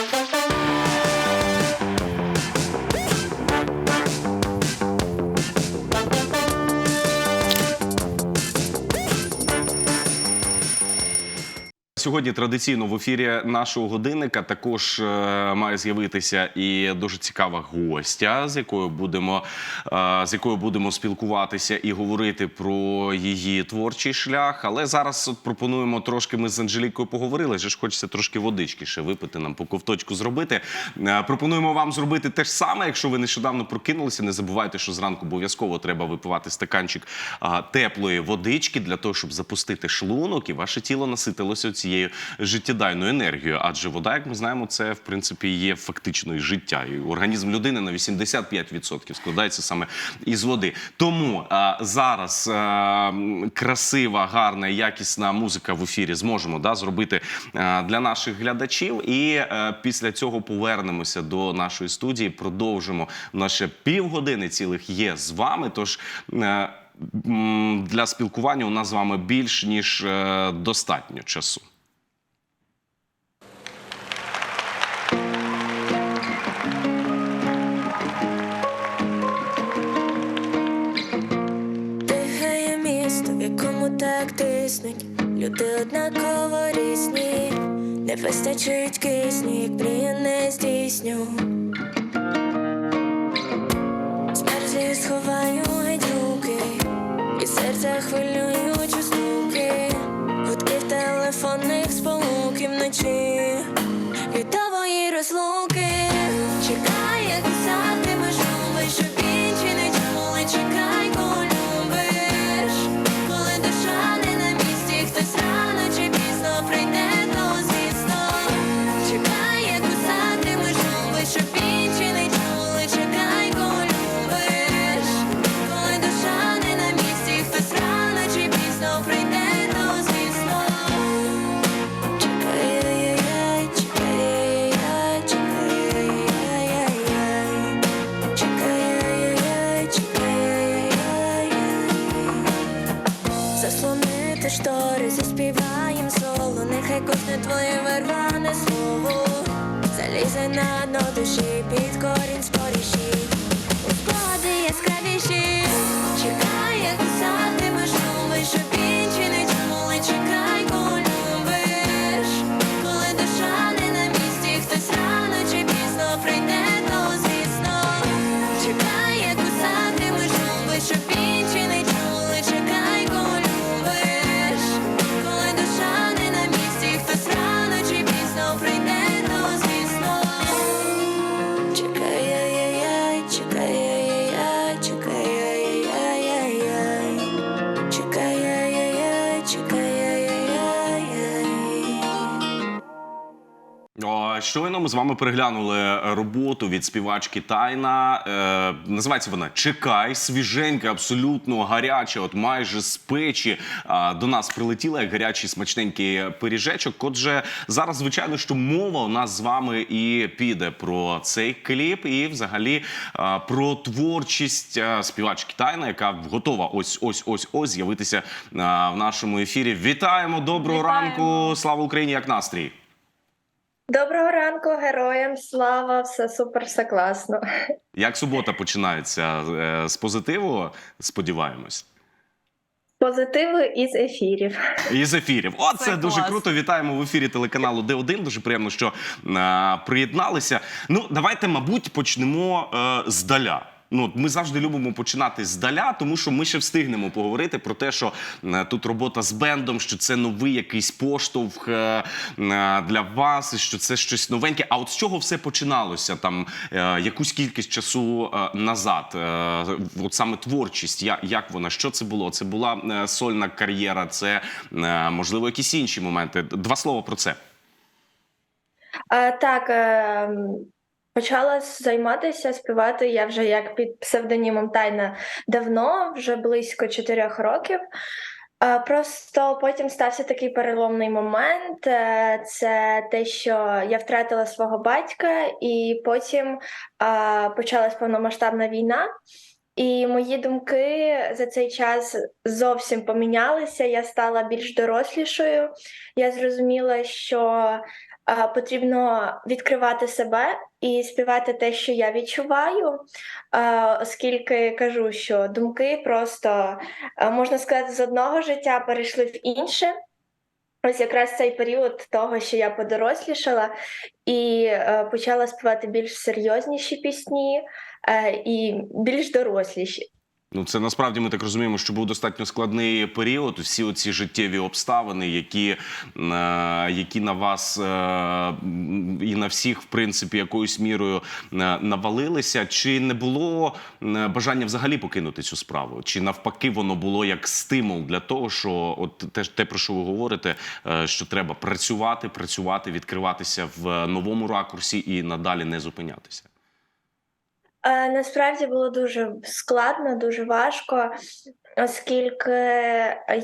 Thank. Сьогодні традиційно в ефірі нашого годинника також е, має з'явитися і дуже цікава гостя, з якою будемо е, з якою будемо спілкуватися і говорити про її творчий шлях. Але зараз от пропонуємо трошки. Ми з Анжелікою поговорили. Вже ж хочеться трошки водички ще випити, нам по ковточку зробити. Е, пропонуємо вам зробити те ж саме. Якщо ви нещодавно прокинулися, не забувайте, що зранку обов'язково треба випивати стаканчик теплої водички для того, щоб запустити шлунок і ваше тіло наситилося цією життєдайною енергією. Адже вода, як ми знаємо, це в принципі є фактично і життя. І організм людини на 85% складається саме із води. Тому а, зараз а, красива, гарна, якісна музика в ефірі зможемо да, зробити а, для наших глядачів. І е, після цього повернемося до нашої студії. Продовжимо наше півгодини цілих є з вами. Тож. м, Для спілкування у нас з вами більш ніж е, достатньо часу. Тиснуть. Люди однаково різні, не вистачить кисню, як мрію не здійсню. Змерзлі сховаю руки, і серце хвилюючі стуки, гудків телефонних сполук і вночі. Від твої розлуки. Ми з вами переглянули роботу від співачки Тайна. Е, називається вона Чекай, свіженька, абсолютно гаряча, от майже з печі а, до нас прилетіла як гарячий смачненький пиріжечок. Отже, зараз, звичайно, що мова у нас з вами і піде про цей кліп, і взагалі а, про творчість а, співачки Тайна, яка готова ось ось ось ось з'явитися а, в нашому ефірі. Вітаємо! Доброго Вітаємо. ранку! Слава Україні! Як настрій? Доброго ранку, героям слава, все супер, все класно. Як субота починається Е, з позитиву, сподіваємось. Позитиви із ефірів. І з ефірів. О, це, Це дуже клас. круто. Вітаємо в ефірі телеканалу Д1. Дуже приємно, що е, приєдналися. Ну, давайте, мабуть, почнемо е, здаля. Ну, ми завжди любимо починати здаля, тому що ми ще встигнемо поговорити про те, що е, тут робота з бендом, що це новий якийсь поштовх е, е, для вас, що це щось новеньке. А от з чого все починалося там якусь кількість часу назад? От саме творчість, як вона? Що це було? Це була сольна кар'єра, це можливо якісь інші моменти. Два слова про це. А, так, е, почала займатися співати я вже як під псевдонімом Тайна давно, вже близько чотирьох років. Просто потім стався такий переломний момент. е, Це те, що я втратила свого батька, і потім почалась повномасштабна війна. І мої думки за цей час зовсім помінялися. Я стала більш дорослішою. Я зрозуміла, що потрібно відкривати себе і співати те, що я відчуваю, оскільки кажу, що думки просто можна сказати, з одного життя перейшли в інше. Ось якраз цей період того, що я подорослішала і почала співати більш серйозніші пісні і більш доросліші. Ну, це насправді ми так розуміємо, що був достатньо складний період. Всі оці життєві обставини, які, е, які на вас е, і на всіх, в принципі, якоюсь мірою е, навалилися. Чи не було е, бажання взагалі покинути цю справу? Чи навпаки воно було як стимул для того, що от те, те про що ви говорите, е, що треба працювати, працювати, відкриватися в новому ракурсі і надалі не зупинятися? Е, Насправді було дуже складно, дуже важко, оскільки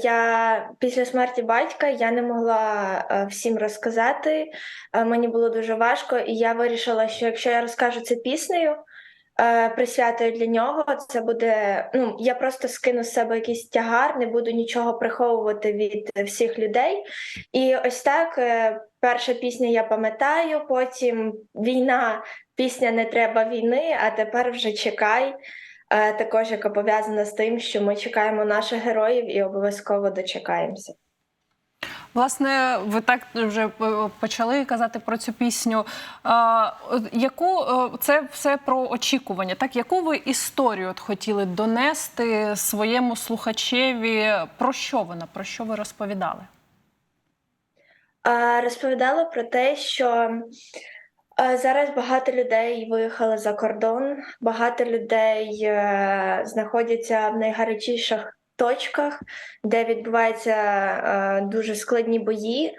я після смерті батька я не могла е, всім розказати. Е, Мені було дуже важко, і я вирішила, що якщо я розкажу це піснею, присвятою для нього, це буде. Ну, я просто скину з себе якийсь тягар, не буду нічого приховувати від всіх людей. І ось так. е, Перша пісня я пам'ятаю, потім війна Пісня Не треба війни, а тепер вже чекай. е, Також яка пов'язана з тим, що ми чекаємо наших героїв і обов'язково дочекаємося. Власне, ви так вже е, почали казати про цю пісню. Яку е, це все про очікування? Так, яку ви історію от хотіли донести своєму слухачеві? Про що вона? Про що ви розповідали? Розповідала про те, що е, зараз багато людей виїхали за кордон, багато людей знаходяться в найгарячіших точках, де відбуваються е, дуже складні бої.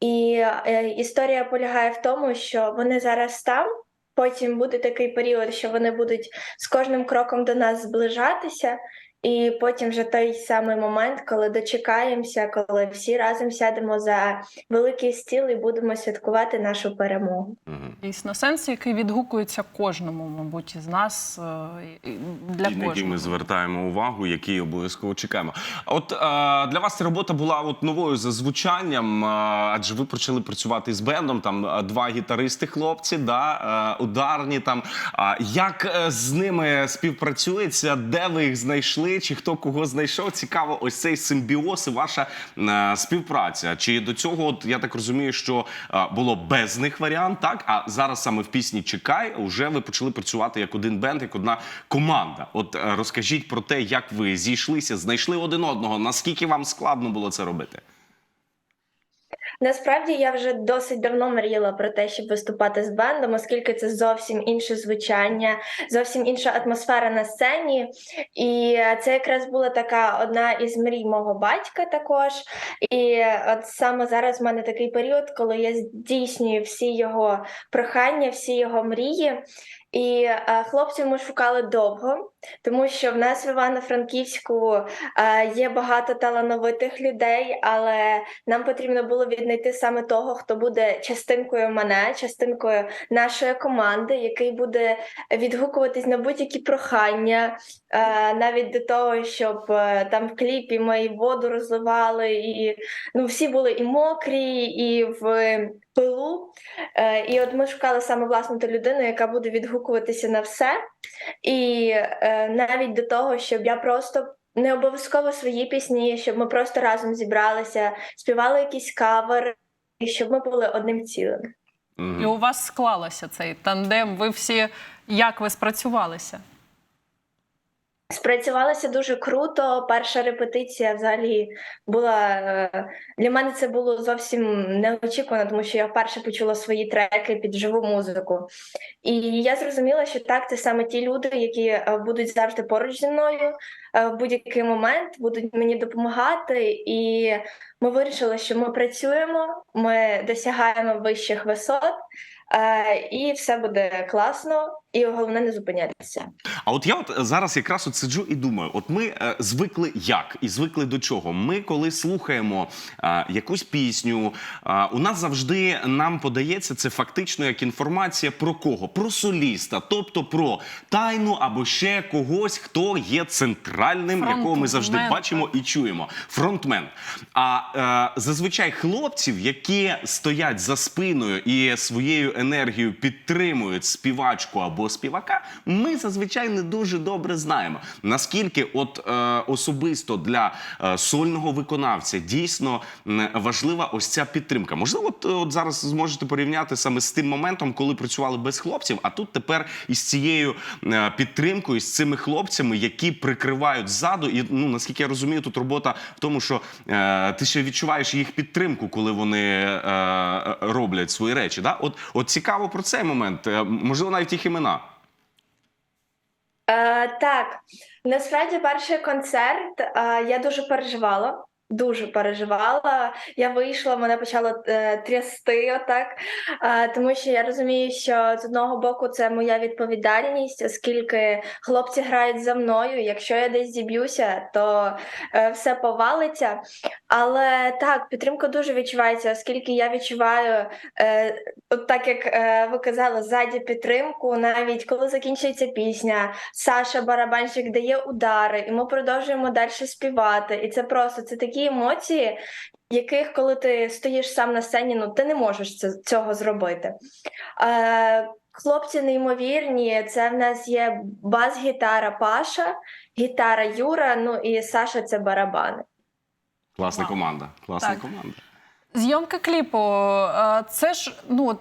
І е, історія полягає в тому, що вони зараз там. Потім буде такий період, що вони будуть з кожним кроком до нас зближатися, і потім вже той самий момент, коли дочекаємося, коли всі разом сядемо за великий стіл і будемо святкувати нашу перемогу. Дійсно, сенс, який відгукується кожному, мабуть, із нас е, для і на який ми звертаємо увагу, який обов'язково чекаємо. А От е, для вас ця робота була от новою за звучанням, е, адже ви почали працювати з бендом. Там два гітаристи, хлопці, да, ударні. Там А як з ними співпрацюється? Де ви їх знайшли? Чи хто кого знайшов? Цікаво, ось цей симбіоз і ваша е, співпраця. Чи до цього, от я так розумію, що е, було без них варіант, так? А зараз саме в пісні Чекай вже ви почали працювати як один бенд, як одна команда. От е, розкажіть про те, як ви зійшлися, знайшли один одного. Наскільки вам складно було це робити? Насправді я вже досить давно мріяла про те, щоб виступати з бендом, оскільки це зовсім інше звучання, зовсім інша атмосфера на сцені. І це якраз була така одна із мрій мого батька також. І от саме зараз в мене такий період, коли я здійснюю всі його прохання, всі його мрії. І е, хлопців ми шукали довго, тому що в нас в Івано-Франківську е, є багато талановитих людей, але нам потрібно було віднайти саме того, хто буде частинкою мене, частинкою нашої команди, який буде відгукуватись на будь-які прохання, е, навіть до того, щоб там в кліпі ми воду розливали, і ну всі були і мокрі, і в пилу. Е, І от ми шукали саме власну ту людину, яка буде відгукуватися на все. І е, навіть до того, щоб я просто не обов'язково свої пісні, щоб ми просто разом зібралися, співали якийсь кавер, і щоб ми були одним цілим. І у вас склалося цей тандем. Ви всі як ви спрацювалися? Спрацювалося дуже круто. Перша репетиція взагалі була е, для мене це було зовсім неочікувано, тому що я вперше почула свої треки під живу музику. І я зрозуміла, що так, це саме ті люди, які е, будуть завжди поруч зі мною е, в будь-який момент, будуть мені допомагати. І ми вирішили, що ми працюємо, ми досягаємо вищих висот, і все буде класно. І головне не зупинятися. А от я от зараз якраз от сиджу і думаю: от ми е, звикли як і звикли до чого? Ми, коли слухаємо е, якусь пісню, е, у нас завжди нам подається це фактично як інформація про кого? Про соліста, тобто про тайну або ще когось, хто є центральним, якого ми завжди бачимо і чуємо. Фронтмен. А е, зазвичай хлопців, які стоять за спиною і своєю енергією підтримують співачку або співака, ми зазвичай не дуже добре знаємо. Наскільки от е, особисто для е, сольного виконавця дійсно важлива ось ця підтримка. Можливо, от, от зараз зможете порівняти саме з тим моментом, коли працювали без хлопців, а тут тепер із цією е, підтримкою, з цими хлопцями, які прикривають ззаду. І ну наскільки я розумію, тут робота в тому, що е, ти ще відчуваєш їх підтримку, коли вони е, е, роблять свої речі. Да? От, от цікаво про цей момент. Е, можливо, навіть їх імена. Е, так, насправді перший концерт е, я дуже переживала. Дуже переживала. Я вийшла, мене почало е, трясти отак, е, тому що я розумію, що з одного боку це моя відповідальність, оскільки хлопці грають за мною. Якщо я десь зіб'юся, то е, все повалиться. Але так, підтримка дуже відчувається, оскільки я відчуваю, е, от так як е, ви казали, ззаді підтримку, навіть коли закінчується пісня, Саша барабанщик дає удари, і ми продовжуємо далі співати. І це просто це такі емоції, яких, коли ти стоїш сам на сцені, ну ти не можеш це, цього зробити. Е, хлопці неймовірні. Це в нас є бас-гітара Паша, гітара Юра, ну і Саша це барабани. Класна команда. Класна Так. команда. Зйомка кліпу е, це ж ну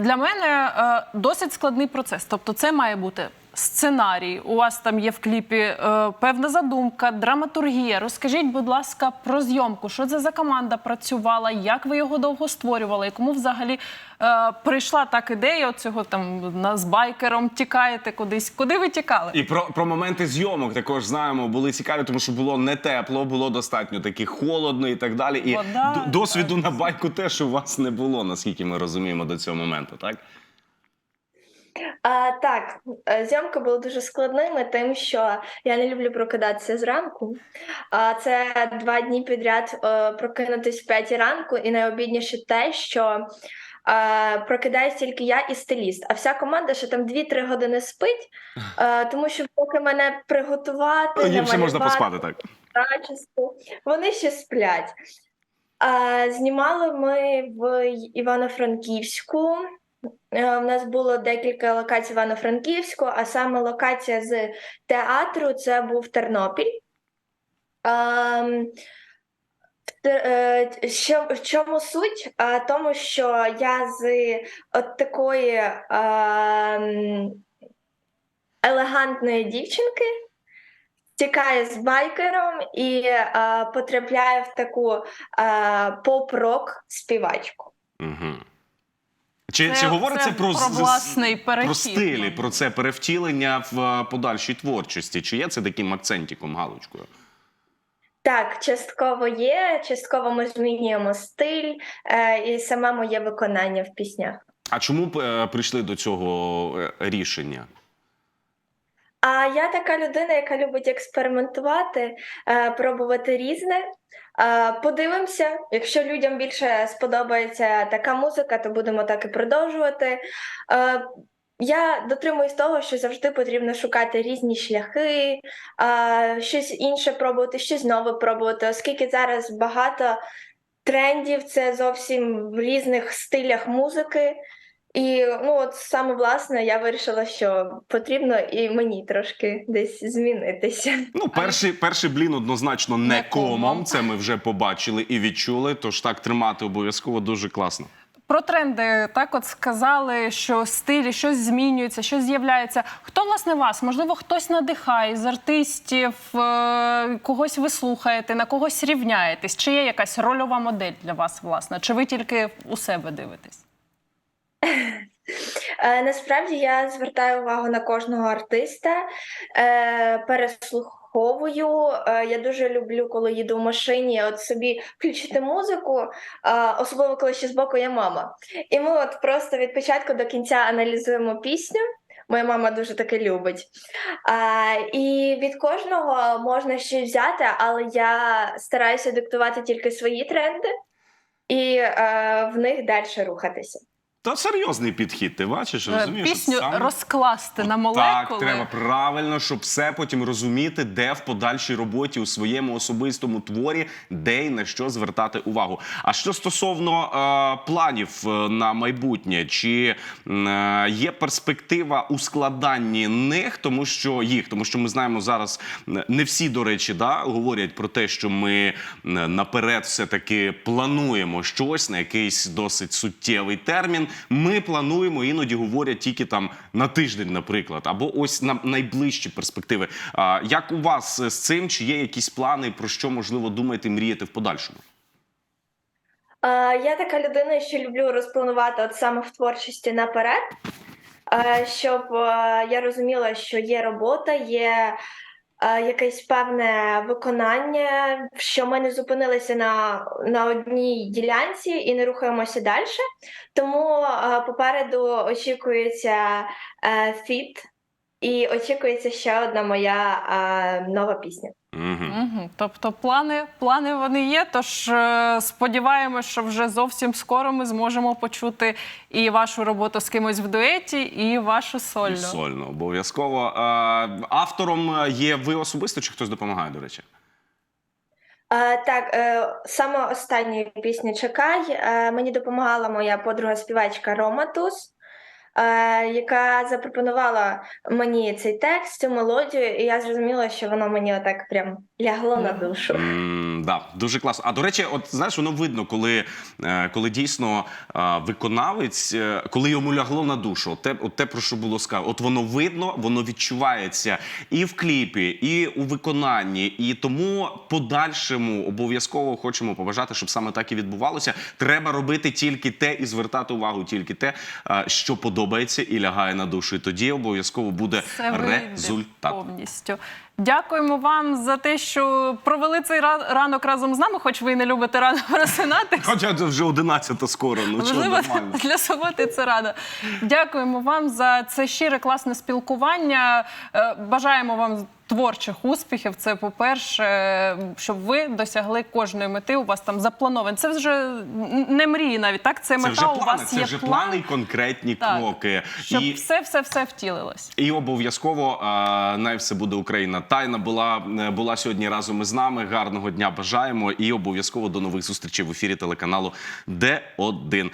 для мене е, досить складний процес. Тобто, це має бути сценарій. У вас там є в кліпі е, певна задумка, драматургія. Розкажіть, будь ласка, про зйомку. Що це за команда працювала? Як ви його довго створювали? І кому взагалі е, прийшла так ідея цього там на з байкером тікаєте кудись? Куди ви тікали? І про, про моменти зйомок також знаємо, були цікаві, тому що було не тепло, було достатньо таки холодно і так далі. І Вода, д- досвіду на байку теж у вас не було, наскільки ми розуміємо до цього моменту, так? А, так, е, зйомки були дуже складними, тим, що я не люблю прокидатися зранку. А це два дні підряд е, прокинутись в п'ятій ранку, і найобідніше те, що е, прокидаюсь тільки я і стиліст, а вся команда ще там 2-3 години спить, тому що поки мене приготувати, Їм ще можна поспати так. вони ще сплять. А, знімали ми в Івано-Франківську. Е, У нас було декілька локацій Івано-Франківську, а саме локація з театру це був Тернопіль. Ем, е, Що, в чому суть? А, тому що я з от такої ем, елегантної дівчинки тікаю з байкером і е, потрапляю в таку е, поп-рок співачку. Угу. Чи, Це- чи говориться це про, про власний перехід, про стилі, про це перевтілення в е, подальшій творчості? Чи є це таким акцентиком, галочкою? Так, частково є, частково ми змінюємо стиль е, і саме моє виконання в піснях. А чому е, прийшли до цього е, рішення? А я така людина, яка любить експериментувати, е, пробувати різне. Е, Подивимося, якщо людям більше сподобається така музика, то будемо так і продовжувати. Е, Я дотримуюсь того, що завжди потрібно шукати різні шляхи, щось інше пробувати, щось нове пробувати, оскільки зараз багато трендів, це зовсім в різних стилях музики. І ну, от саме власне, я вирішила, що потрібно і мені трошки десь змінитися. Ну, перший, перший блін однозначно не, Не комом. комом. Це ми вже побачили і відчули. Тож так тримати обов'язково дуже класно. Про тренди так от сказали, що стилі щось змінюється, щось з'являється. Хто власне вас? Можливо, хтось надихає з артистів, е, когось ви слухаєте, на когось рівняєтесь? Чи є якась рольова модель для вас, власне? Чи ви тільки у себе дивитесь? Е, насправді я звертаю увагу на кожного артиста, е, переслуховую. Е, я дуже люблю, коли їду в машині, от собі включити музику, особливо коли ще збоку є мама. І ми от просто від початку до кінця аналізуємо пісню. Моя мама дуже таке любить. А, і від кожного можна щось взяти, але я стараюся диктувати тільки свої тренди і е, в них далі рухатися. Та серйозний підхід, ти бачиш, Е, розумієш? Пісню Саме- розкласти на Так, треба правильно, щоб все потім розуміти, де в подальшій роботі у своєму особистому творі, де і на що звертати увагу. А що стосовно е, планів е, на майбутнє, чи е, є перспектива у складанні них, тому що їх, тому що ми знаємо зараз не всі, до речі, да, говорять про те, що ми наперед все таки плануємо щось на якийсь досить суттєвий термін. Ми плануємо, іноді говорять тільки там на тиждень, наприклад, або ось на найближчі перспективи. А, як у вас з цим? Чи є якісь плани, про що можливо думаєте, мріяти в подальшому? Я така людина, що люблю розпланувати от саме в творчості наперед, щоб я розуміла, що є робота, є якесь певне виконання, що ми не зупинилися на, на одній ділянці і не рухаємося далі. Тому е, попереду очікується е, фіт, і очікується ще одна моя е, нова пісня. Угу. Мгм. Тобто плани, плани вони є. Тож е, сподіваємось, що вже зовсім скоро ми зможемо почути і вашу роботу з кимось в дуеті, і вашу сольну. Сольно, обов'язково. Е, автором є ви особисто, чи хтось допомагає, до речі? Е, так, е, саме останньої пісні Чекай е, мені допомагала моя подруга співачка Рома Туз, е, яка запропонувала мені цей текст, цю мелодію, і я зрозуміла, що воно мені отак прям лягло на душу. Да, дуже класно. А до речі, от знаєш, воно видно, коли, е, коли дійсно е, виконавець, е, коли йому лягло на душу, от те, от те, про що було сказано, от воно видно, воно відчувається і в кліпі, і у виконанні. І тому подальшому обов'язково хочемо побажати, щоб саме так і відбувалося. Треба робити тільки те і звертати увагу тільки те, що подобається і лягає на душу. І тоді обов'язково буде Все результат. повністю. Дякуємо вам за те, що провели цей ра- ранок разом з нами, хоч ви і не любите рано просинати. Хоча це вже 11 скоро. Ну чого нормально. для суботи це рано. Дякуємо вам за це щире класне спілкування. Е, Бажаємо вам творчих успіхів. Це по-перше, щоб ви досягли кожної мети. У вас там заплановано. Це вже не мрії навіть так. Це Це мета. вже у плани, вас це є вже план, плани і конкретні Так. кроки. щоб І, все, все, все втілилось. і обов'язково най все буде Україна. Тайна була, е, була сьогодні разом із нами. Гарного дня бажаємо і обов'язково до нових зустрічей в ефірі телеканалу Д1.